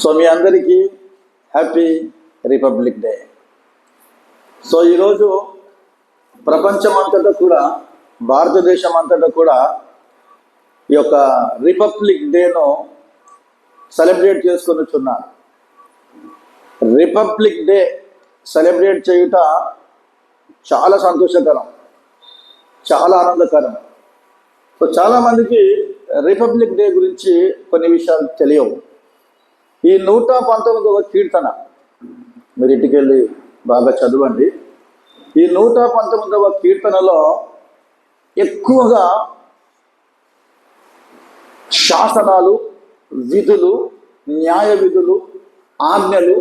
So మీ అందరికీ happy republic day. So ఈరోజు ప్రపంచం అంతటా కూడా భారతదేశం అంతటా కూడా ఈ యొక్క రిపబ్లిక్ డేను సెలబ్రేట్ చేసుకొని వచ్చున్నారు రిపబ్లిక్ డే సెలబ్రేట్ చేయుట చాలా సంతోషకరం చాలా ఆనందకరం. సో చాలామందికి రిపబ్లిక్ డే గురించి కొన్ని విషయాలు తెలియవు. ఈ నూట పంతొమ్మిదవ కీర్తన మీరు ఇంటికెళ్ళి బాగా చదవండి. ఈ నూట పంతొమ్మిదవ కీర్తనలో ఎక్కువగా శాసనాలు విధులు న్యాయ విధులు ఆజ్ఞలు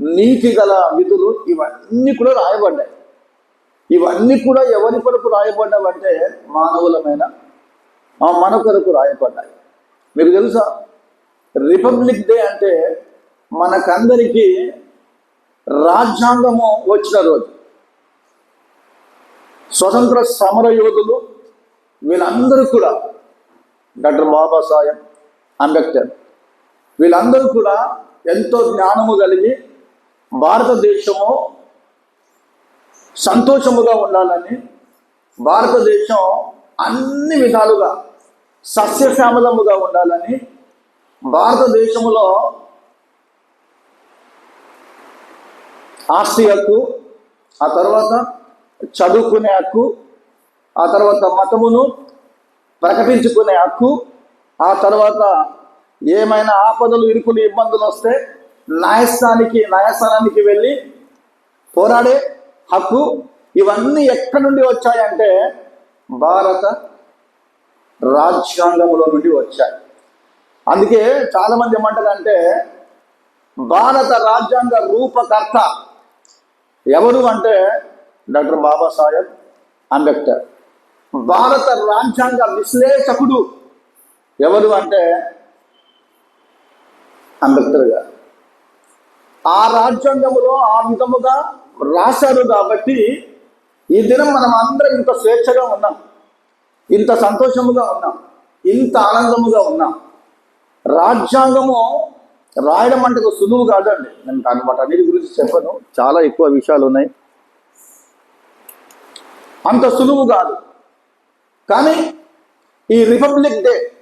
నీతి గల విధులు ఇవన్నీ కూడా రాయబడ్డాయి. ఇవన్నీ కూడా ఎవరి కొరకు రాయబడ్డావంటే మానవులమైన మన కొరకు రాయబడ్డాయి. మీకు తెలుసా? రిపబ్లిక్ డే అంటే మనకందరికీ రాజ్యాంగము వచ్చిన రోజు. స్వతంత్ర సమర యోధులు వీళ్ళందరూ కూడా డాక్టర్ బాబాసాహెబ్ అంబేద్కర్ వీళ్ళందరూ కూడా ఎంతో జ్ఞానము కలిగి భారతదేశము సంతోషముగా ఉండాలని భారతదేశం అన్ని విధాలుగా సస్యశ్యామలముగా ఉండాలని భారతదేశంలో ఆస్తి హక్కు ఆ తర్వాత చదువుకునే హక్కు ఆ తర్వాత మతమును ప్రకటించుకునే హక్కు ఆ తర్వాత ఏమైనా ఆపదలు ఇరుకులు ఇబ్బందులు వస్తే న్యాయస్థానికి న్యాయస్థానానికి వెళ్ళి పోరాడే హక్కు ఇవన్నీ ఎక్కడి నుండి వచ్చాయంటే భారత రాజ్యాంగంలో నుండి వచ్చాయి. అందుకే చాలామంది ఏమంటారు ఏమంటారంటే భారత రాజ్యాంగ రూపకర్త ఎవరు అంటే డాక్టర్ బాబాసాహెబ్ అంబేద్కర్. భారత రాజ్యాంగ విశ్లేషకుడు ఎవరు అంటే అంబేద్కర్ గారు. ఆ రాజ్యాంగములో ఆ విధముగా రాశారు కాబట్టి ఈ దినం మనం అందరం ఇంత స్వేచ్ఛగా ఉన్నాం. ఇంత సంతోషముగా ఉన్నాం. ఇంత ఆనందముగా ఉన్నాం. రాజ్యాంగము రాయడం అంటే సులువు కాదండి. నేను దాని వాటన్నిటి గురించి చెప్పను. చాలా ఎక్కువ విషయాలు ఉన్నాయి అంత సులువు కాదు. కానీ ఈ రిపబ్లిక్ డే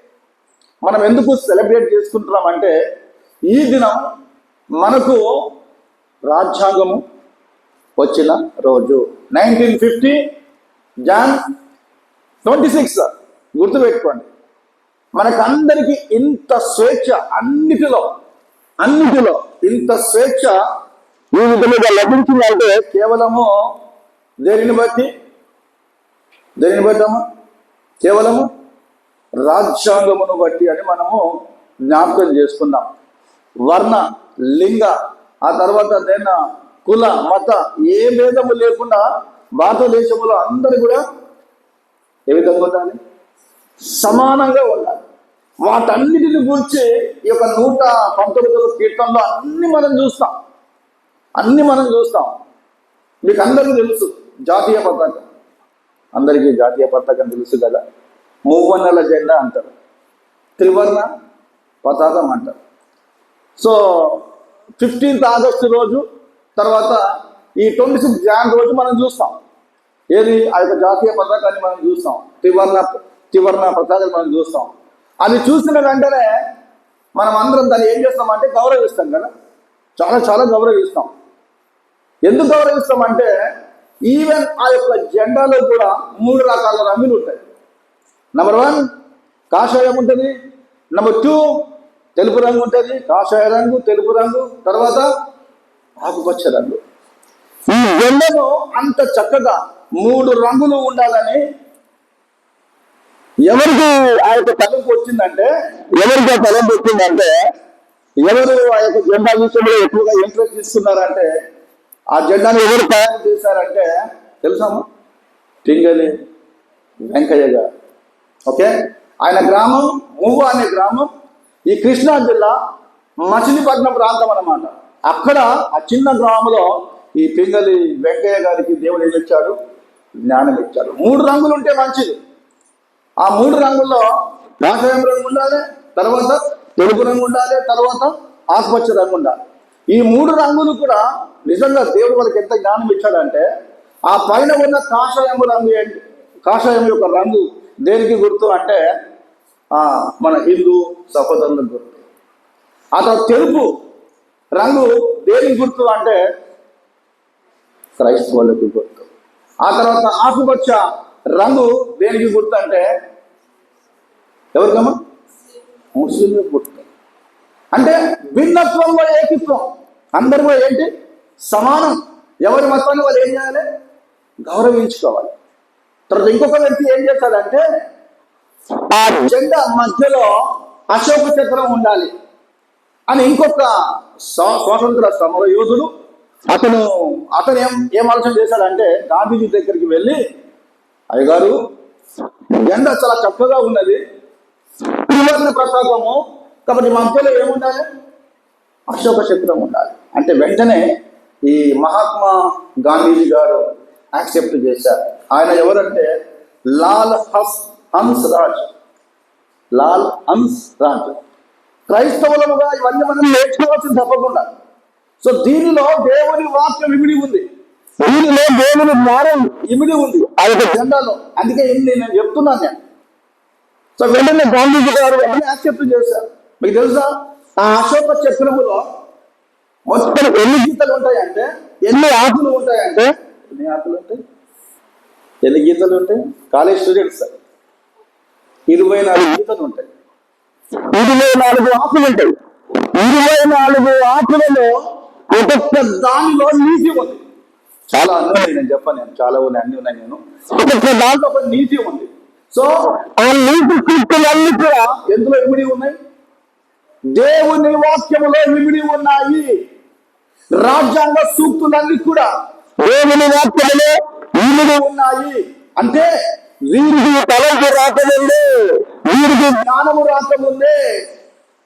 మనం ఎందుకు సెలబ్రేట్ చేసుకుంటున్నాం అంటే ఈ దినం మనకు రాజ్యాంగము వచ్చిన రోజు. Nineteen fifty Jan twenty six. గుర్తుపెట్టుకోండి. మనకందరికీ ఇంత స్వేచ్ఛ అన్నిటిలో అన్నిటిలో ఇంత స్వేచ్ఛ ఈ విధముగా లభించిందంటే కేవలము దేనిని బట్టి? దేనిని బట్టము కేవలము రాజ్యాంగమును బట్టి అని మనము జ్ఞాపకం చేసుకున్నాం. వర్ణ లింగ ఆ తర్వాత దేన్న కుల మత ఏ భేదము లేకుండా భారతదేశంలో అందరూ కూడా ఏ విధంగా ఉండాలి? సమానంగా ఉండాలి. వాటన్నిటిని గురించి ఈ యొక్క నూట పంతొమ్మిదవ కీర్తనలో అన్ని మనం చూస్తాం. అన్ని మనం చూస్తాం. మీకు అందరికీ తెలుసు జాతీయ పతాకం. అందరికీ జాతీయ పతాకం తెలుసు కదా? మూవన్నెల జెండా అంటారు. త్రివర్ణ పతాకం అంటారు. సో ఫిఫ్టీన్త్ ఆగస్టు రోజు తర్వాత ఈ ట్వంటీ సిక్స్ జాన్ రోజు మనం చూస్తాం. ఏది? ఆ యొక్క జాతీయ పతాకాన్ని మనం చూస్తాం. త్రివర్ణ త్రివర్ణ పతాకాన్ని మనం చూస్తాం. అది చూసిన వెంటనే మనం అందరం దాన్ని ఏం చేస్తామంటే గౌరవిస్తాం కదా. చాలా చాలా గౌరవిస్తాం. ఎందుకు గౌరవిస్తామంటే ఈవెన్ ఆ యొక్క జెండాలో కూడా మూడు రకాల రంగులు ఉంటాయి. నెంబర్ వన్ కాషాయం ఉంటుంది. నెంబర్ టూ తెలుపు రంగు ఉంటుంది. కాషాయ రంగు తెలుపు రంగు. తర్వాత ఆకుపచ్చ రంగు ఈ జెండను అంత చక్కగా మూడు రంగులు ఉండాలని ఎవరికి ఆ యొక్క తలంపు వచ్చిందంటే ఎవరికి ఆ తలంపు వచ్చిందంటే ఎవరు ఆ యొక్క జెండా విషయంలో ఎక్కువగా ఇంట్రెస్ట్ తీసుకున్నారంటే ఆ జెండాను ఎవరు తయారు చేశారంటే తెలుసామా టింగలి వెంకయ్య గారు. ఓకే? ఆయన గ్రామం మూవ అనే గ్రామం ఈ కృష్ణా జిల్లా మచిలీపట్నం ప్రాంతం అన్నమాట. అక్కడ ఆ చిన్న గ్రామంలో ఈ పింగలి వెంకయ్య గారికి దేవుడు ఏం ఇచ్చాడు? జ్ఞానం ఇచ్చాడు. మూడు రంగులు ఉంటే మంచిది. ఆ మూడు రంగుల్లో కాషాయం రంగు ఉండాలి తర్వాత తెలుపు రంగు ఉండాలి తర్వాత ఆకుపచ్చ రంగు ఉండాలి. ఈ మూడు రంగులు కూడా నిజంగా దేవుడు వాళ్ళకి ఎంత జ్ఞానం ఇచ్చాడంటే ఆ పైన ఉన్న కాషాయము రంగు ఏంటి కాషాయం యొక్క రంగు దేనికి గుర్తు అంటే మన హిందూ సహోదరులకు గుర్తు. అతను తెలుపు రంగు దేనికి గుర్తు అంటే క్రైస్తవులకు గుర్తు. ఆ తర్వాత ఆకుపచ్చ రంగు దేనికి గుర్తు అంటే ఎవరికమ్మా? ముస్లింలకు గుర్తు. అంటే భిన్నత్వంలో ఏకిత్వం. అందరూ కూడా ఏంటి? సమానం. ఎవరి మతాన్ని వాళ్ళు ఏం చేయాలి? గౌరవించుకోవాలి. తర్వాత ఇంకొక వ్యక్తి ఏం చేస్తాడంటే ఆ జెండా మధ్యలో అశోక చక్రం ఉండాలి. అని ఇంకొక స్వాతంత్ర సమర యోధుడు అతను అతను ఏం ఏం ఆలోచన చేశాడంటే గాంధీజీ దగ్గరికి వెళ్ళి అయ్యగారు ఎండ చాలా చక్కగా ఉన్నది త్రివర్ణ ప్రతాపము కాబట్టి మధ్యలో ఏముండాలి? అశోక చక్రం ఉండాలి. అంటే వెంటనే ఈ మహాత్మా గాంధీజీ గారు యాక్సెప్ట్ చేశారు. ఆయన ఎవరంటే లాల్ హస్ హన్స్ రాజ్. లాల్ హన్స్ రాజ్. క్రైస్తవులముగా ఇవన్నీ మనం నేర్చుకోవాల్సింది తప్పకుండా. సో దీనిలో దేవుని వాక్యం ఇమిడి ఉంది. దీనిలో దేవుని జ్ఞానం ఇమిడి ఉంది. ఆ యొక్క జెండాలో అందుకే నేను చెప్తున్నాను నేను. సో వెంటనే గాంధీజీ గారు వెంటనే యాక్సెప్ట్ చేశారు. మీకు తెలుసా? ఆ అశోక చక్రములో మొత్తం ఎన్ని గీతలు ఉంటాయంటే ఎన్ని ఆకులు ఉంటాయంటే ఎన్ని ఆకులు ఉంటాయి? ఎన్ని గీతలు ఉంటాయి? కాలేజ్ స్టూడెంట్స్ ఇరవై నాలుగు గీతలు ఉంటాయి. ఇరవై నాలుగు ఆకులు ఉంటాయి. ఇరవై నాలుగు ఆకులలో ఒక్కొక్క దానిలో నీతి ఉంది. చాలా అన్నీ నేను చెప్పాను నేను చాలా ఉన్నాయి అన్ని ఉన్నాయి నేను. ఒక్కొక్క దాంట్లో ఒక నీతి ఉంది. సో ఆ నీతి సూక్తులన్నీ కూడా ఎందులో ఇమిడి ఉన్నాయి? దేవుని వాక్యములో ఇమిడి ఉన్నాయి. రాజ్యాంగ సూక్తులన్నీ కూడా దేవుని వాక్యములో ఇమిడి ఉన్నాయి. అంటే వీరికి తలంపు రాకముందే వీరికి జ్ఞానము రాకముందే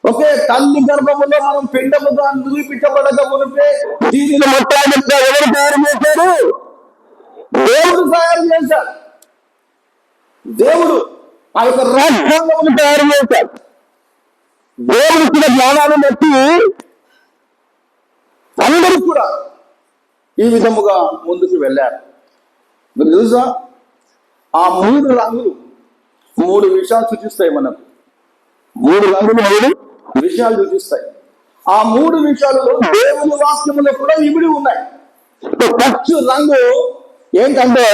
ఒకే తల్లి గర్భములో మనం పిండముగా నిరూపించబడక మునిపే దీనిని మొత్తానికి ఎవరు తయారు చేశారు? దేవుడు తయారు చేశారు దేవుడు ఆ యొక్క రాజ్యాంగమును తయారు చేశాడు. దేవుడు ఇచ్చిన జ్ఞానాన్ని బట్టి అందరూ కూడా ఈ విధముగా ముందుకు వెళ్ళారు. తెలుసా? ఆ మూడు రంగులు మూడు విషయాలు సూచిస్తాయి మనకు. మూడు రంగులు మూడు విషయాలు సూచిస్తాయి. ఆ మూడు విషయాలలో దేవుని వాక్యములో కూడా ఇమిడి ఉన్నాయి. ఫస్ట్ రంగు ఏంటంటే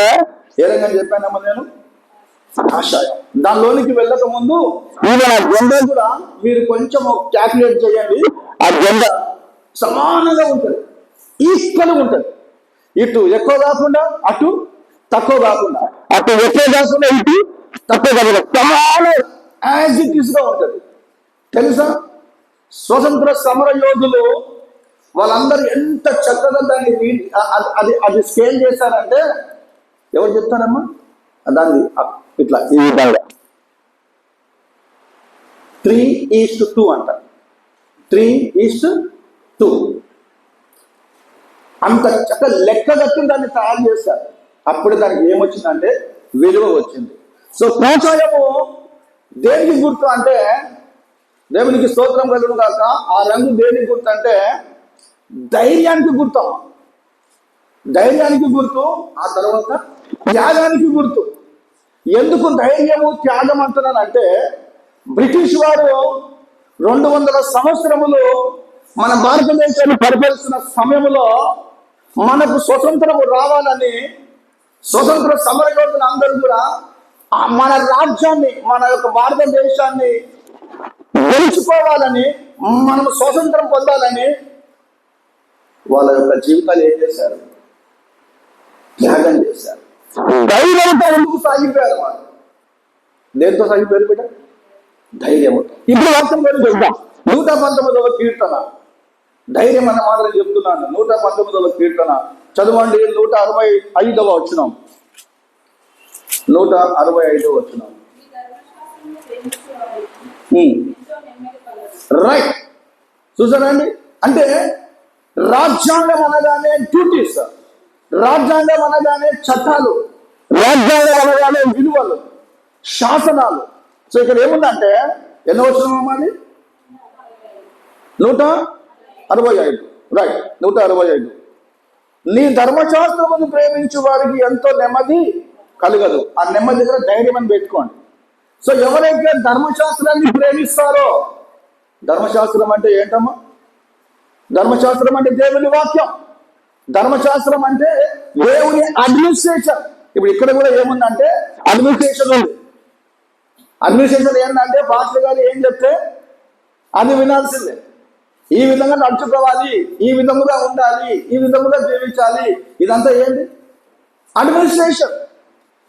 ఏ రంగం చెప్పానమ్మా నేను? కాషాయం దానిలోనికి వెళ్ళక ముందు ఈయన నా జెండా? కూడా మీరు కొంచెం క్యాల్కులేట్ చేయండి. ఆ జెండా? సమానంగా ఉంటుంది. ఈక్వల్ ఉంటుంది. ఇటు ఎక్కువ కాకుండా అటు తక్కువ కాకుండా. అటు ఎక్కువ కాకుండా ఇటు తక్కువ కాకుండా సమాన యాజ్ ఇట్ ఉంటుంది తెలుసా? స్వతంత్ర సమర యోధులు వాళ్ళందరూ ఎంత చక్కగా దాన్ని అది అది స్కేల్ చేశారంటే ఎవరు చెప్తారమ్మా? దాన్ని ఇట్లా. ఈ విధంగా. త్రీ ఈస్ట్ టూ అంట. త్రీ ఈస్ట్ టూ అంత చక్క లెక్క కట్టి దాన్ని తయారు చేశారు. అప్పుడు దానికి ఏమొచ్చిందంటే విలువ వచ్చింది. సో ప్రోత్సాహము దేనికి గుర్తు అంటే దేవునికి స్తోత్రం కలుగు కాక ఆ రంగు దేనికి గుర్తు అంటే ధైర్యానికి గుర్తు. ధైర్యానికి గుర్తు ఆ తర్వాత త్యాగానికి గుర్తు. ఎందుకు ధైర్యము త్యాగం అంటున్నానంటే బ్రిటిష్ వారు రెండు వందల సంవత్సరములు మన భారతదేశాన్ని పరిపాలిస్తున్న సమయంలో మనకు స్వతంత్రము రావాలని స్వతంత్ర సమరయోధులు అందరూ కూడా మన రాజ్యాన్ని మన యొక్క భారతదేశాన్ని గెలుచుకోవాలని మనం స్వతంత్రం పొందాలని వాళ్ళ యొక్క జీవితాలు ఏం చేశారు? త్యాగం చేశారు. ధైర్యంతో ముందుకు సాగిపోయారు వాళ్ళు. దేంతో సాగిపోయారు బిడ్డ? ధైర్యంతో ఇప్పుడు వర్షం పేరు చూద్దాం నూట పంతొమ్మిదవ కీర్తన. ధైర్యం అన్న మాత్రం చెప్తున్నాను. నూట పంతొమ్మిదవ కీర్తన. చదవండి నూట అరవై ఐదవ వచ్చినాం నూట అరవై ఐదు వచ్చిన రైట్ hmm. చూసారండి అంటే రాజ్యాంగం అనగానే డ్యూటీస్ రాజ్యాంగం అనగానే చట్టాలు రాజ్యాంగం అనగానే విలువలు శాసనాలు. సో ఇక్కడ ఏముందంటే ఎన్నో వచ్చిన మాది నూట అరవై ఐదు. రైట్ నూట అరవై ఐదు. నీ ధర్మశాస్త్రమును ప్రేమించు వారికి ఎంతో నెమ్మది కలగదు. ఆ నెమ్మది దగ్గర ధైర్యం అని పెట్టుకోండి. సో ఎవరైతే ధర్మశాస్త్రాన్ని ప్రేమిస్తారో ధర్మశాస్త్రం అంటే ఏంటమ్మా? ధర్మశాస్త్రం అంటే దేవుని వాక్యం. ధర్మశాస్త్రం అంటే దేవుని అడ్మినిస్ట్రేషన్ ఇప్పుడు ఇక్కడ కూడా ఏముందంటే అడ్మినిస్ట్రేషన్ ఉంది. అడ్మినిస్ట్రేషన్ ఏంటంటే పాస్టర్ గారు ఏం చెప్తే అది వినాల్సిందే. ఈ విధంగా నడుచుకోవాలి ఈ విధముగా ఉండాలి ఈ విధముగా జీవించాలి. ఇదంతా ఏంటి? అడ్మినిస్ట్రేషన్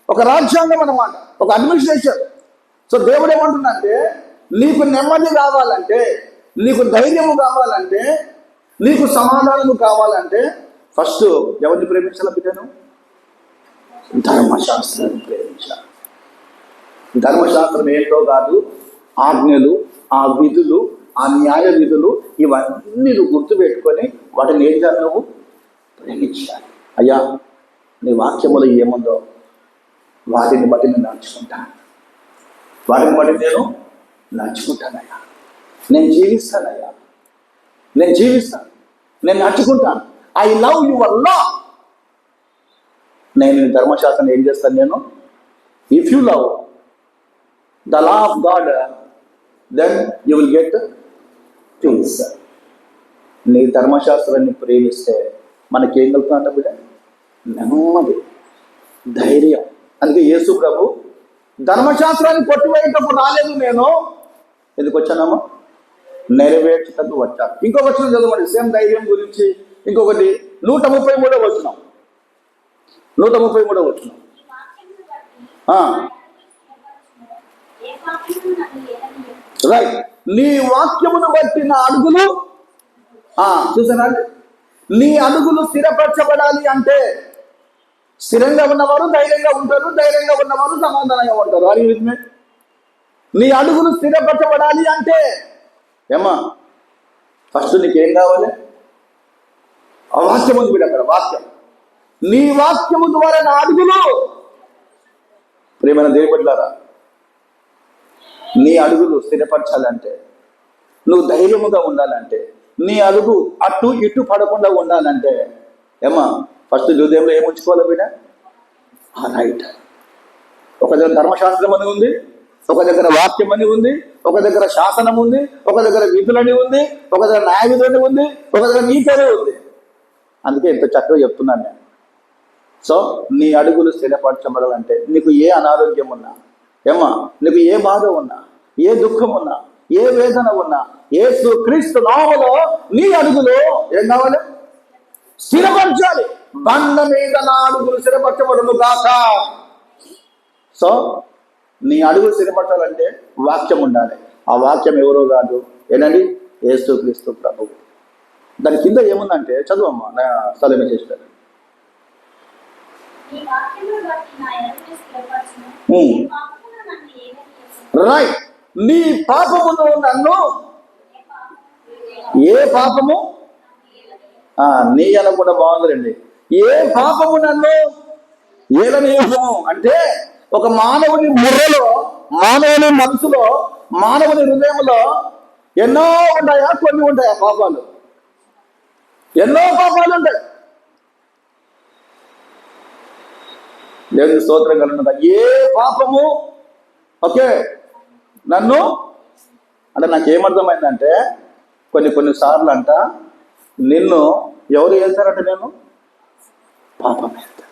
ఒక రాజ్యాంగం అనమాట ఒక అడ్మినిస్ట్రేషన్ సో దేవుడు ఏమంటుందంటే నీకు నెమ్మది కావాలంటే నీకు ధైర్యము కావాలంటే నీకు సమాధానము కావాలంటే ఫస్ట్ ఎవరిని ప్రేమించాల బిడ్డను? ధర్మశాస్త్రాన్ని ప్రేమించాలి. ధర్మశాస్త్రం ఏంటో కాదు ఆజ్ఞలు ఆ విధులు ఆ న్యాయ విధులు ఇవన్నీ నువ్వు గుర్తుపెట్టుకొని వాటిని ఏం చేయాలి నువ్వు? ప్రేమించాలి. అయ్యా నీ వాక్యములు ఏముందో వాటిని బట్టి నేను నడుచుకుంటాను. వాటిని బట్టి నేను నడుచుకుంటానయ్యా నేను జీవిస్తానయ్యా నేను జీవిస్తాను. నేను నడుచుకుంటాను. ఐ లవ్ యువర్ లా నేను ధర్మశాస్త్రం ఏం చేస్తాను నేను? If you love the law of God then you will get peace నీ ధర్మశాస్త్రాన్ని ప్రేమిస్తే మనకేం కలుగుతుందంట బిడ్డ? నెమ్మది ధైర్యం. అందుకే యేసు ప్రభు ధర్మశాస్త్రాన్ని కొట్టివేయటప్పుడు రాలేదు నేను. ఎందుకు వచ్చానమ్మా? నెరవేర్చటకు వచ్చాను. ఇంకో వచ్చిన చదవండి సేమ్ ధైర్యం గురించి. ఇంకొకటి నూట ముప్పై మూడో వచ్చినాం నూట ముప్పై మూడో వచ్చినాం రైట్ నీ వాక్యమును బట్టి నా అడుగులు ఆ చూసారా? నీ అడుగులు స్థిరపరచబడాలి అంటే స్థిరంగా ఉన్నవారు ధైర్యంగా ఉంటారు ధైర్యంగా ఉన్నవారు సమాధానంగా ఉంటారు. అది విత్ నీ అడుగులు స్థిరపరచబడాలి అంటే. ఏమా ఫస్ట్ నీకేం కావాలి? ఆ వాక్యం ఉంది వీడు అక్కడ వాక్యం. నీ వాక్యము ద్వారా నా అడుగులు ప్రేమైన దేవుడి నీ అడుగులు స్థిరపరచాలంటే నువ్వు ధైర్యముగా ఉండాలంటే నీ అడుగు అటు ఇటు పడకుండా ఉండాలంటే ఏమా ఫస్ట్ హృదయంలో ఏం ఉంచుకోవాలి బిడ్డ? ఆ రైట్. ఒక దగ్గర ధర్మశాస్త్రం అని ఉంది ఒక దగ్గర వాక్యం అని ఉంది ఒక దగ్గర శాసనం ఉంది ఒక దగ్గర విధులని ఉంది ఒక దగ్గర న్యాయ విధులని ఉంది ఒక దగ్గర నీతనే ఉంది. అందుకే ఇంత చక్కగా చెప్తున్నాను నేను. సో నీ అడుగులు స్థిరపరచబడాలంటే నీకు ఏ అనారోగ్యం ఉన్నా ఏమా నీకు ఏ బాధ ఉన్నా ఏ దుఃఖం ఉన్నా ఏ వేదన ఉన్నా ఏ క్రీస్తు నామలో నీ అడుగులు ఏం కావాలి? స్థిరపరచాలి. బండ మీద నా అడుగులు స్థిరపరచబడును గాక. సో నీ అడుగులు స్థిరపరచాలంటే వాక్యం ఉండాలి. ఆ వాక్యం ఎవరో కాదు. ఏంటండి ఏసు క్రీస్తు ప్రభువు. దాని కింద ఏముందంటే చదువమ్మా నా స్థలం చేస్తారు ఈ వాక్యమును బట్టి నా ఎడలు స్థిరపరచును. ఏ పాపమును నన్ను ఏలనీయదు. రైట్. నీ పాపమును నన్ను ఏ పాపము? నీ అన కూడా బాగుందండి ఏ పాపము నన్ను? ఏలనీయము. అంటే ఒక మానవుని ముర్రలో మానవుని మనసులో మానవుని హృదయంలో ఎన్నో ఉంటాయా? కొన్ని ఉంటాయా పాపాలు? ఎన్నో పాపాలు ఉంటాయి. దేవుని స్తోత్రం కలుగుతుందా ఏ పాపము? ఓకే. నన్ను? అంటే నాకు ఏమర్థమైందంటే కొన్ని కొన్ని సార్లు అంట నిన్ను ఎవరు వెళ్తారంట నేను పాపం వెళ్తాను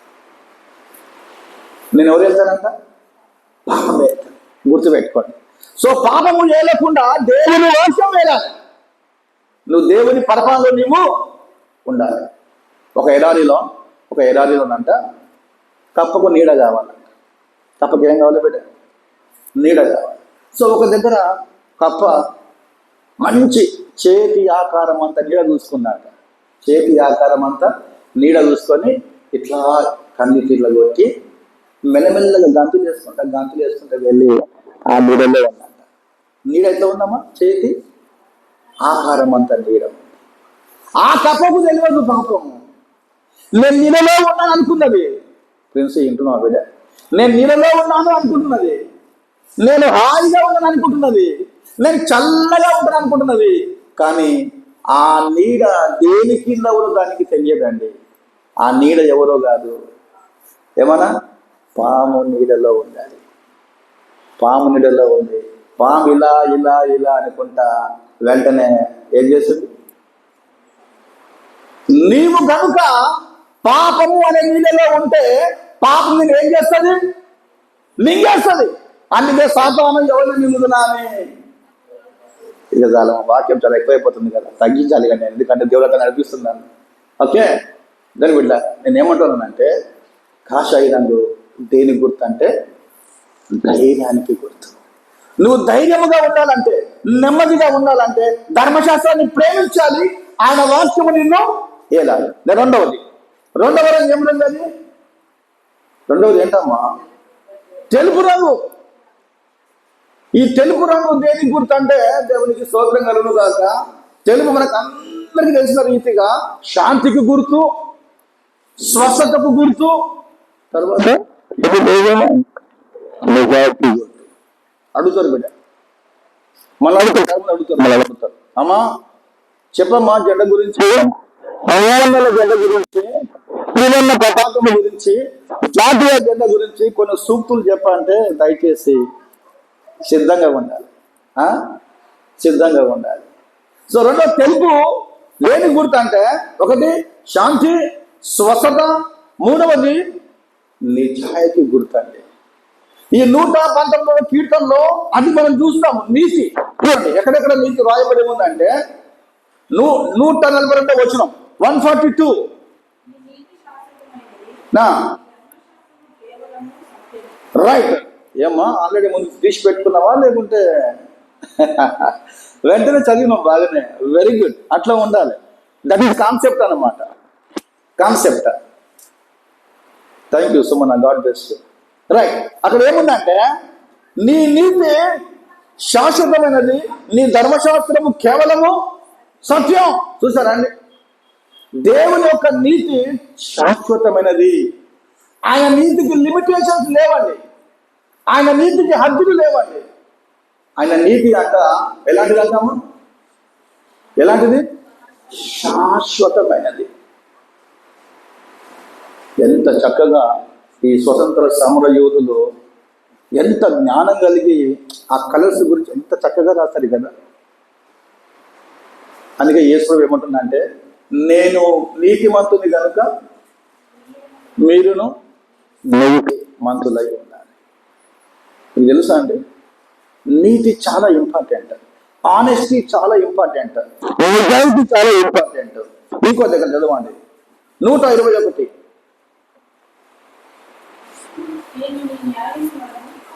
నేను ఎవరు వెళ్తానంట పాపం వెళ్తాను గుర్తుపెట్టుకోండి. సో పాపము వేయకుండా దేవుని వర్షం వేయాలి నువ్వు దేవుని పరపాలలో నీవు ఉండాలి. ఒక ఎడారిలో ఒక ఎడారిలోనంట కప్పకు నీడ కావాలంట. కప్పకి ఏం కావాలి బిడ్డ? నీడ కావాలి. సో ఒక దగ్గర కప్ప మంచి చేతి ఆకారం అంతా నీడ చూసుకున్నాక చేతి ఆకారం అంతా నీడ చూసుకొని ఇట్లా కన్నీటిలో కొట్టి మెల్లమెల్లగా గంతులు వేసుకుంటా గంతులు వేసుకుంటా వెళ్ళి ఆ నీడలో ఉందంట నీడ ఎట్లా ఉందమ్మా చేతి? ఆహారం అంతా నీడ. ఆ తప్పకు తెలియదు పాపం. నేను నీడలో ఉన్నాను అనుకున్నది. ప్రిన్స్ వింటున్నావు బిడ్డ? నేను నీడలో ఉన్నాను అనుకుంటున్నది. నేను హాయిగా ఉన్నాను అనుకుంటున్నది. నేను చల్లగా ఉంటాను అనుకుంటున్నది. కానీ ఆ నీడ దేని కింద ఎవరో దానికి తెలియదండి. ఆ నీడ ఎవరో కాదు. ఏమన్నా? పాము నీడలో ఉండాలి. పాము నీడలో ఉంది పాము ఇలా ఇలా ఇలా అనుకుంటా వెంటనే ఏం చేస్తుంది? నీవు కనుక పాపము అనే నీళ్ళలో ఉంటే పాపం నేను ఏం చేస్తుంది? మింగేస్తుంది అందుకే సాతాను ఎవరిని మింగుతున్నామే ఇక చాలా వాక్యం చాలా ఎక్కువైపోతుంది కదా. తగ్గించాలి కదా. ఎందుకంటే దేవుడు అక్కడ నడిపిస్తున్నాను ఓకే? దాని బిడ్డ నేను ఏమంటున్నానంటే కాషాయి రంగు దేనికి గుర్తు అంటే ధైర్యానికి గుర్తు. నువ్వు ధైర్యముగా ఉండాలంటే నెమ్మదిగా ఉండాలంటే ధర్మశాస్త్రాన్ని ప్రేమించాలి ఆయన వాక్యము నిన్ను ఏలాలి. రెండవది. రెండవ రంగు ఏం రంగు అది రెండవది ఏంటమ్మా? తెలుపు రంగు. ఈ తెలుపు రంగు దేనికి గుర్తు అంటే దేవునికి స్తోత్రం కలుగు కాక తెలుపు మనకు అందరికీ తెలిసిన రీతిగా శాంతికి గుర్తు స్వస్థతకు గుర్తు. తర్వాత అడుగుతారు బిడ్డ. మళ్ళీ అడుగుతారు అడుగుతారు. మళ్ళీ అడుగుతారు. అమ్మా చెప్పమ్మా జెండ గురించి. సంఘాల జెండ గురించి త్రివర్ణ పతాకం గురించి జాతీయ జెండ గురించి కొన్ని సూక్తులు చెప్పంటే దయచేసి సిద్ధంగా ఉండాలి. ఆ? సిద్ధంగా ఉండాలి. సో రెండో తెలుపు లేని గుర్తు అంటే ఒకటి శాంతి స్వస్థత మూడవది నిజాయితీ గుర్తండి. ఈ నూట పంతొమ్మిదవ కీర్తనలో అది మనం చూస్తాము నీతి. చూడండి ఎక్కడెక్కడ నీతి రాయబడి ఉందంటే నూ నూట నలభై రెండో వచ్చినాం వన్ ఫార్టీ టూ. నా. రైట్. ఏమ్మా ఆల్రెడీ ముందు తీసి పెట్టుకున్నావా లేకుంటే? వెంటనే చదివినాం బాగానే. Very good. అట్లా ఉండాలి. దట్ ఈస్ కాన్సెప్ట్ అనమాట కాన్సెప్ట్. థ్యాంక్ యూ సుమన్ గాడ్ బెస్ట్ రైట్ అక్కడ ఏముందంటే నీ నీతి శాశ్వతమైనది నీ ధర్మశాస్త్రము కేవలము సత్యం. చూసారా అండి? దేవుని యొక్క నీతి శాశ్వతమైనది. ఆయన నీతికి లిమిటేషన్స్ లేవండి. ఆయన నీతికి హద్దులు లేవండి. ఆయన నీతి అంట ఎలాంటిది అంటాము? ఎలాంటిది? శాశ్వతమైనది. ఎంత చక్కగా ఈ స్వతంత్ర సమర యోధులు ఎంత జ్ఞానం కలిగి ఆ కలర్స్ గురించి ఎంత చక్కగా రాస్తారు కదా. అందుకే యేసు ఏమంటుందంటే నేను నీతిమంతుని కనుక మీరును నీతి మంతులై ఉండాలి. మీకు తెలుసా అండి? నీతి చాలా ఇంపార్టెంట్. ఆనెస్టీ చాలా ఇంపార్టెంట్. నిజాయితీ చాలా ఇంపార్టెంట్. ఇంకో దగ్గర చదవండి. నూట ఇరవై ఒకటి నేను నీ న్యాయములను ఆ, నేను నీ నీతి న్యాయముగా నచ్చగలుగుతున్నాను నన్ను బాధించే వారులకు నన్ను విడిచిపెట్టను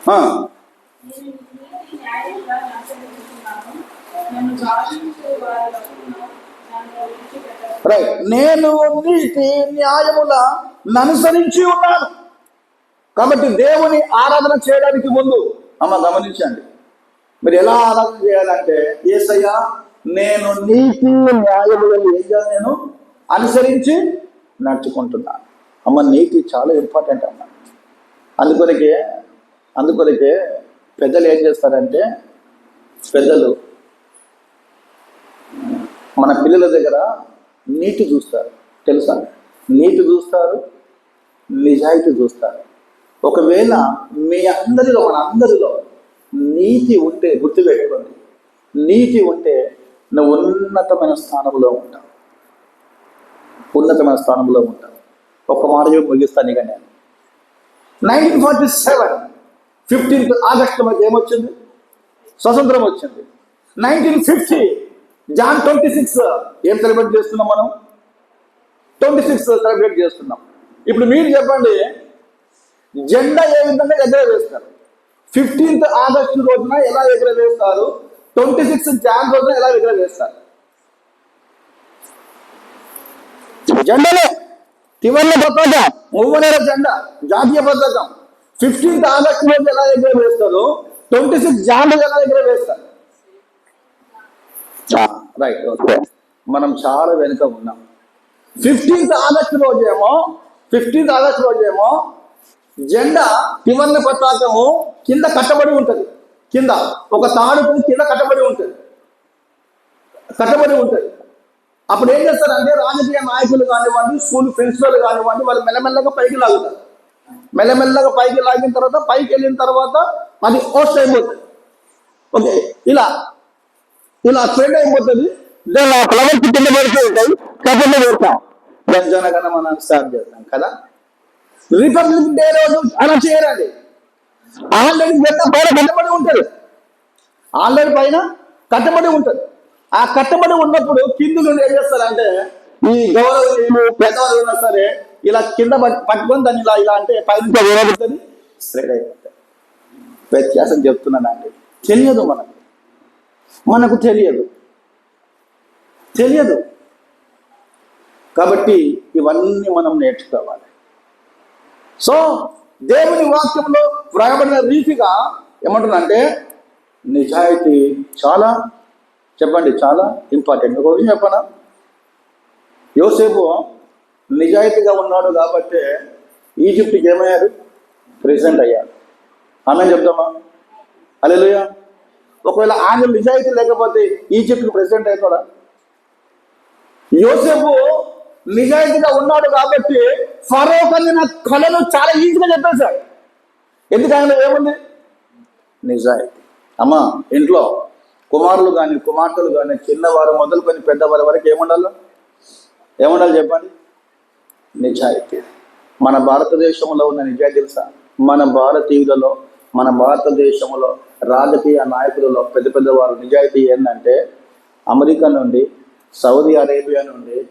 రైట్ నేను నీటి న్యాయముల అనుసరించి ఉన్నాను. కాబట్టి దేవుని ఆరాధన చేయడానికి ముందు అమ్మ గమనించండి. మీరు ఎలా ఆరాధన చేయాలంటే ఏసయ్యా నేను నీతి న్యాయములను ఏం చేయాలి నేను? అనుసరించి నడుచుకుంటున్నాను. అమ్మ నీతి చాలా ఇంపార్టెంట్ అమ్మ. అందుకొరకే అందుకొరకే పెద్దలు ఏం చేస్తారంటే పెద్దలు మన పిల్లల దగ్గర నీతి చూస్తారు తెలుసా? నీతి చూస్తారు నిజాయితీ చూస్తారు. ఒకవేళ మీ అందరిలో మన అందరిలో నీతి ఉంటే గుర్తుపెట్టుకోండి. నీతి ఉంటే నువ్వు ఉన్నతమైన స్థానంలో ఉంటావు. ఉన్నతమైన స్థానంలో ఉంటావు. ఒక మాట చెప్పి ముగిస్తాను ఇక నేను nineteen forty seven. Fifteenth August మనకి ఏమొచ్చింది? స్వతంత్రం వచ్చింది. Nineteen fifty Jan twenty six ఏం సెలబ్రేట్ చేస్తున్నాం మనం? ట్వంటీ సిక్స్ సెలబ్రేట్ చేస్తున్నాం. ఇప్పుడు మీరు చెప్పండి జెండా ఏ విధంగా ఎగరవేస్తారు ఫిఫ్టీన్త్ ఆగస్టు రోజున ఎలా ఎగరవేస్తారు ట్వంటీ సిక్స్ జాన్ రోజున ఎలా ఎగరవేస్తారు జెండలే. తివర్ణ పతాకం మూవనేల జెండా జాతీయ పతాకం ఫిఫ్టీన్త్ ఆగస్టు రోజు ఎలా ఎగరవేస్తారు ట్వంటీ సిక్స్ జాన్ రోజు ఎలా ఎగరవేస్తారు రైట్ ఓకే. మనం చాలా వెనుక ఉన్నాం. ఫిఫ్టీన్త్ ఆగస్టు రోజేమో ఫిఫ్టీన్త్ ఆగస్టు రోజేమో జెండా త్రివర్ణ పతాకము కింద కట్టబడి ఉంటుంది. కింద ఒక తాడుకు కింద కట్టబడి ఉంటుంది. కట్టబడి ఉంటుంది. అప్పుడు ఏం చేస్తారంటే రాజకీయ నాయకులు కానివ్వండి స్కూల్ ప్రిన్సిపల్ కానివ్వండి వాళ్ళు మెల్లమెల్లగా పైకి లాగుతారు. మెల్లమెల్లగా పైకి లాగిన తర్వాత పైకి వెళ్ళిన తర్వాత అది ఓస్ట్ అయిపోతుంది. ఓకే ఇలా ఇలా స్ప్రెడ్ అయిపోతుంది. దాని ఆ ఫ్లవర్స్ కింద పడుతూ ఉంటాయి కబుర్లు పెడతాం దాని జనగణ మనం స్టార్ట్ చేస్తాం కదా. రిపబ్లిక్ డే రోజు అలా చేయరండి ఆల్రెడీ జెండా పైన కట్టబడి ఉంటుంది? ఆల్రెడీ పైన కట్టబడి ఉంటుంది. ఆ కట్టబడి ఉన్నప్పుడు కింది నుండి ఏం చేస్తారంటే ఈ గౌరవనీయులు పెద్దవారు ఉన్నా సరే ఇలా కింద పట్- పట్టుకొని దాన్ని ఇలా ఇలా అంటే పైన వేయబడుతుంది స్ట్రైట్ అయిపోతుంది వ్యత్యాసం చెప్తున్నానండి తెలియదు మనకు. మనకు తెలియదు. తెలియదు. కాబట్టి ఇవన్నీ మనం నేర్చుకోవాలి. సో దేవుని వాక్యంలో వ్రాయబడిన రీతిగా ఏమంటుందంటే నిజాయితీ చాలా చెప్పండి చాలా ఇంపార్టెంట్. ఒక విషయం చెప్పనా? యోసేపు నిజాయితీగా ఉన్నాడు కాబట్టి ఈజిప్ట్కి ఏమయ్యాడు? ప్రెసిడెంట్ అయ్యాడు. ఆమె చెప్తామా? అలెలుయ ఒకవేళ ఆయన నిజాయితీ లేకపోతే ఈజిప్ట్కి ప్రెసిడెంట్ అవుతాడా యోసేపు నిజాయితీగా ఉన్నాడు కాబట్టి ఫరో కలిగిన కళను చాలా ఈజీగా చెప్పేశాడు ఎందుకు ఆయన ఏముంది? నిజాయితీ. అమ్మా ఇంట్లో కుమారులు కానీ కుమార్తెలు కానీ చిన్నవారు మొదలుకొని పెద్దవారి వరకు ఏముండాలి? ఏముండాలి చెప్పండి. నిజాయితీ. మన భారతదేశంలో ఉన్న నిజాయితీ తెలుసా? మన భారతీయులలో మన భారతదేశంలో రాజకీయ నాయకులలో పెద్ద పెద్ద వారు నిజాయితీ ఏంటంటే అమెరికా నుండి సౌదీ అరేబియా నుండి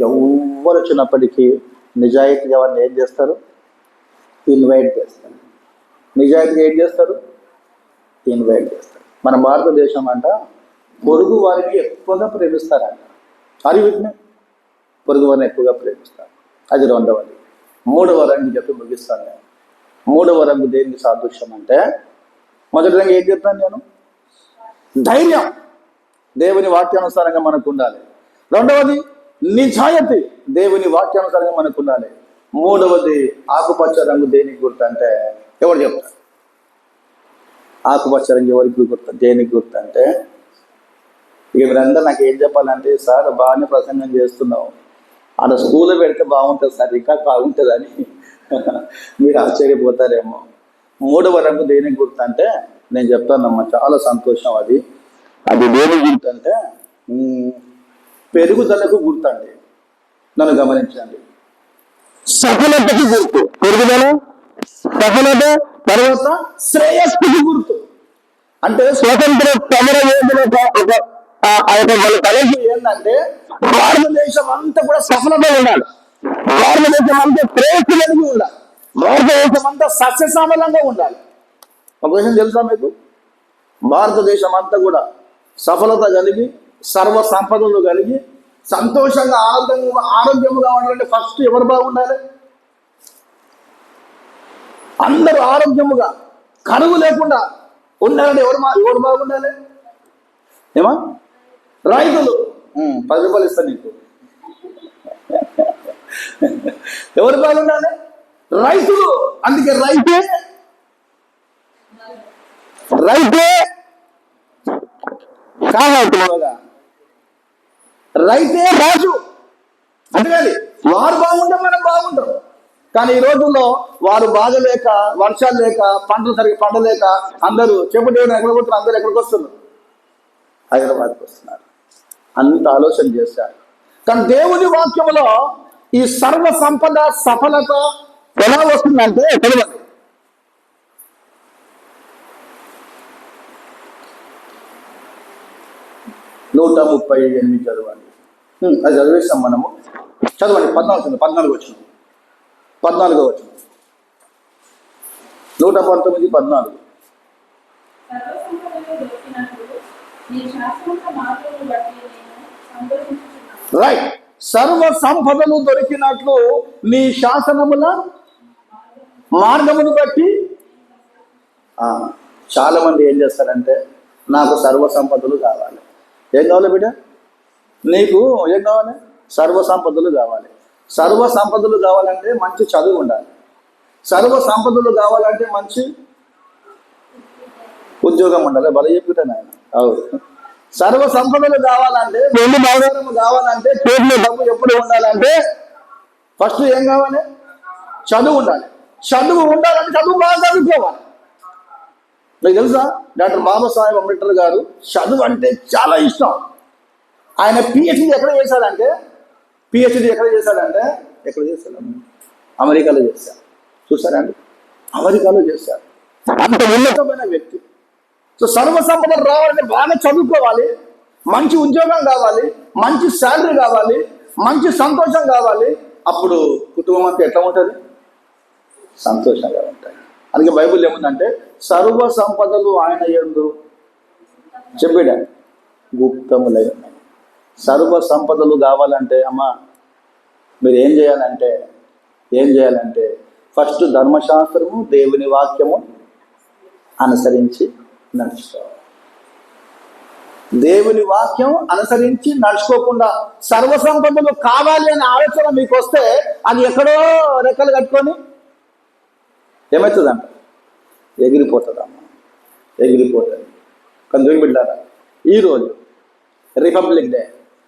ఎవరు వచ్చినప్పటికీ నిజాయితీగా వారిని ఏం చేస్తారు? ఇన్వైట్ చేస్తారు. నిజాయితీగా ఏం చేస్తారు? ఇన్వైట్ చేస్తారు. మన భారతదేశం అంట పొరుగు వారిని ఎక్కువగా ప్రేమిస్తారంట. అది వీటిని పొరుగు వారిని ఎక్కువగా ప్రేమిస్తారు. అది రెండవది మూడవ రంగు చెప్పి ముగిస్తాను నేను. మూడవ రంగు దేనికి సాదృశ్యం అంటే మొదటి రంగు ఏం చెప్తాను నేను? ధైర్యం. దేవుని వాక్యానుసారంగా మనకు ఉండాలి రెండవది నిజాయితీ. దేవుని వాక్యానుసారంగా మనకు ఉండాలి మూడవది ఆకుపచ్చ రంగు దేనికి గుర్తు అంటే ఎవరు చెప్తారు? ఆకుపచ్చ రంగు ఎవరికి గుర్తు దేనికి గుర్తు అంటే ఇక మీరందరూ నాకు ఏం చెప్పాలంటే సార్ బాగానే ప్రసంగం చేస్తున్నావు. అక్కడ స్కూల్లో పెడితే బాగుంటుంది సార్ ఇంకా బాగుంటుందని. మీరు ఆశ్చర్యపోతారేమో. మూడవ రంగు దేనికి గుర్తు అంటే నేను చెప్తానమ్మా చాలా సంతోషం అది. అది దేనికి గుర్తు అంటే పెరుగుదలకు గుర్తండి నన్ను గమనించండి. సఫలతకి గుర్తు. పెరుగుదల సఫలత తర్వాత శ్రేయస్సుకి గుర్తు. అంటే స్వతంత్ర సమర యోధుల ఒక- ఒక ఆ- యొక్క వాళ్ళ తలకి ఏంటంటే భారతదేశం అంతా కూడా సఫలత ఉండాలి. భారతదేశం అంతా శ్రేయస్సు కలిగి ఉండాలి. భారతదేశం అంతా సస్యశ్యామలంగా ఉండాలి. ఒక విషయం తెలుసా మీకు? భారతదేశం అంతా కూడా సఫలత కలిగి సర్వ సంపదలు కలిగి సంతోషంగా ఆరోగ్యంగా ఆరోగ్యముగా ఉండాలంటే ఫస్ట్ ఎవరు బాగుండాలి? అందరూ ఆరోగ్యముగా కరువు లేకుండా ఉండాలంటే ఎవరు మా ఎవరు బాగుండాలి? ఏమా? రైతులు పది రూపాయలు ఇస్తాను నీకు. ఎవరు బాగుండాలి రైతులు. అందుకే రైతే. రైతే. కావాల్సిందిగా రైతే రాజు. అంతేగాని వారు బాగుంటే మనం బాగుంటాం. కానీ ఈ రోజుల్లో వారు బాగలేక వర్షాలు లేక పంటలు సరిగ్గా పండలేక అందరూ చెప్పు దేవుని ఎక్కడ పోతున్నారు అందరూ ఎక్కడికి వస్తున్నారు? హైదరాబాద్కి వస్తున్నారు. అంత ఆలోచన చేశారు. కానీ దేవుని వాక్యంలో ఈ సర్వ సంపద సఫలత ఎలా వస్తుందంటే తెలియదు. నూట ముప్పై ఎనిమిది చదవండి. అది చదివేస్తాం మనము. చదవండి పద్నాలుగు పద్నాలుగు వచ్చిన పద్నాలుగో వచ్చిన నూట పంతొమ్మిది పద్నాలుగు. నీ బట్టి రైట్ సర్వ సంపదలు దొరికినట్లు నీ శాసనముల మార్గమును బట్టి. ఆ, చాలా మంది ఏం చేస్తారంటే నాకు సర్వ సంపదలు కావాలి. ఏం కావాలి బిడ్డ? నీకు ఏం కావాలి? సర్వ సంపదలు కావాలి. సర్వ సంపదలు కావాలంటే మంచి చదువు ఉండాలి. సర్వ సంపదలు కావాలంటే మంచి ఉద్యోగం ఉండాలి. బల చెప్పుతాను ఆయన. అవును. సర్వ సంపదలు కావాలంటే వెండి బంగారం కావాలంటే చేతిలో డబ్బు ఎప్పుడు ఉండాలంటే ఫస్ట్ ఏం కావాలి? చదువు ఉండాలి. చదువు ఉండాలంటే చదువు బాగా చదువుకోవాలి. మీకు తెలుసా? డాక్టర్ బాబాసాహెబ్ అంబేద్కర్ గారు చదువు అంటే చాలా ఇష్టం. ఆయన పిహెచ్డి ఎక్కడ చేశాడంటే పిహెచ్డి ఎక్కడ చేశాడంటే ఎక్కడ చేశాడు? అమెరికాలో చేశారు చూసారండి అమెరికాలో చేశారు అంత ఉన్నతమైన వ్యక్తి. సో సర్వ సంపద రావాలంటే బాగా చదువుకోవాలి. మంచి ఉద్యోగం కావాలి. మంచి శాలరీ కావాలి. మంచి సంతోషం కావాలి. అప్పుడు కుటుంబం అంతా ఎట్లా ఉంటుంది? సంతోషంగా ఉంటాయి అందుకే బైబిల్ ఏముందంటే సర్వ సంపదలు ఆయన ఎందు చెప్పాడు? గుప్తములై ఉన్నాయి. సర్వ సంపదలు కావాలంటే అమ్మ మీరు ఏం చేయాలంటే ఏం చేయాలంటే ఫస్ట్ ధర్మశాస్త్రము దేవుని వాక్యము అనుసరించి నడుచుకోవాలి. దేవుని వాక్యం అనుసరించి నడుచుకోకుండా సర్వసంపదలు కావాలి అనే ఆలోచన మీకు వస్తే అది ఎక్కడో రెక్కలు కట్టుకొని ఏమవుతుందంట ఎగిరిపోతుందమ్మ ఎగిరిపోతుంది. కొంచెం బిడ్డారా ఈరోజు రిపబ్లిక్ డే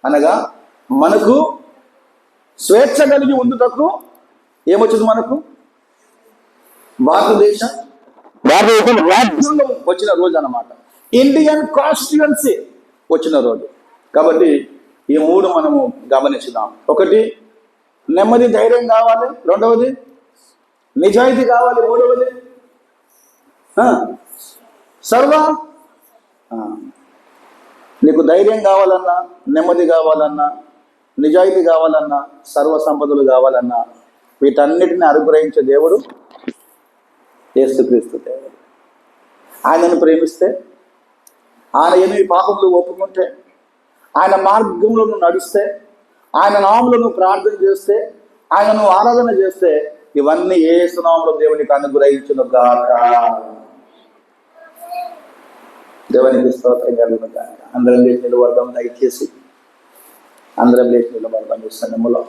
అనగా మనకు స్వేచ్ఛ కలిగి ఉండుటకు ఏమొచ్చింది మనకు? భారతదేశం వచ్చిన రోజు అన్నమాట. ఇండియన్ కాన్స్టిట్యుయన్సీ వచ్చిన రోజు. కాబట్టి ఈ మూడు మనము గమనించుదాం. ఒకటి నెమ్మది ధైర్యం కావాలి. రెండవది నిజాయితీ కావాలి. మూడవది సర్వ నీకు ధైర్యం కావాలన్నా నెమ్మది కావాలన్నా నిజాయితీ కావాలన్నా సర్వ సంపదలు కావాలన్నా వీటన్నిటిని అనుగ్రహించే దేవుడు యేసుక్రీస్తు దేవుడు. ఆయనను ప్రేమిస్తే ఆయన ఎనిమిది పాపములు ఒప్పుకుంటే ఆయన మార్గంలో నువ్వు నడిస్తే ఆయన నామంలో నువ్వు ప్రార్థన చేస్తే ఆయన నువ్వు ఆరాధన చేస్తే ఇవన్నీ ఏ సునామంలో దేవునికి అనుగ్రహించును గాక. దేవునికి స్తోత్రం కలుగును గాక. అందరం లేచి నిలబడదాం దయచేసి. అందరం లేచి నిలబడదాం ఈ సమయంలో.